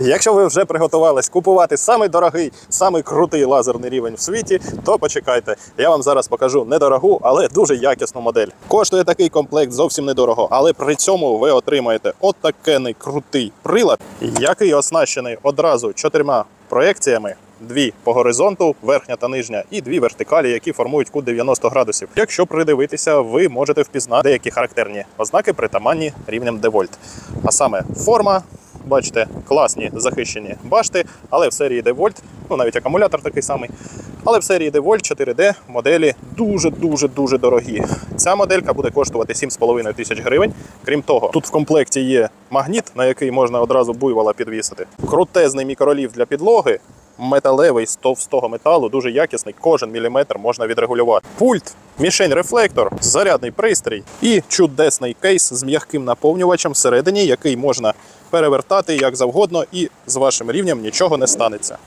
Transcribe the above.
Якщо ви вже приготувались купувати самий дорогий, самий крутий лазерний рівень в світі, то почекайте. Я вам зараз покажу недорогу, але дуже якісну модель. Коштує такий комплект зовсім недорого, але при цьому ви отримаєте отакений крутий прилад, який оснащений одразу чотирма проекціями. Дві по горизонту, верхня та нижня, і дві вертикалі, які формують кут 90 градусів. Якщо придивитися, ви можете впізнати деякі характерні ознаки притаманні рівнем девольт. А саме форма, бачите, класні захищені башти, але в серії DeVolt, ну навіть акумулятор такий самий. Але в серії DeVolt 4D моделі дуже-дуже дуже дорогі. Ця моделька буде коштувати 7,5 тисяч гривень. Крім того, тут в комплекті є магніт, на який можна одразу буйвола підвісити. Крутезний мікролів для підлоги. Металевий з товстого металу, дуже якісний, кожен міліметр можна відрегулювати. Пульт, мішень рефлектор, зарядний пристрій і чудесний кейс з м'яким наповнювачем всередині, який можна перевертати як завгодно, і з вашим рівнем нічого не станеться.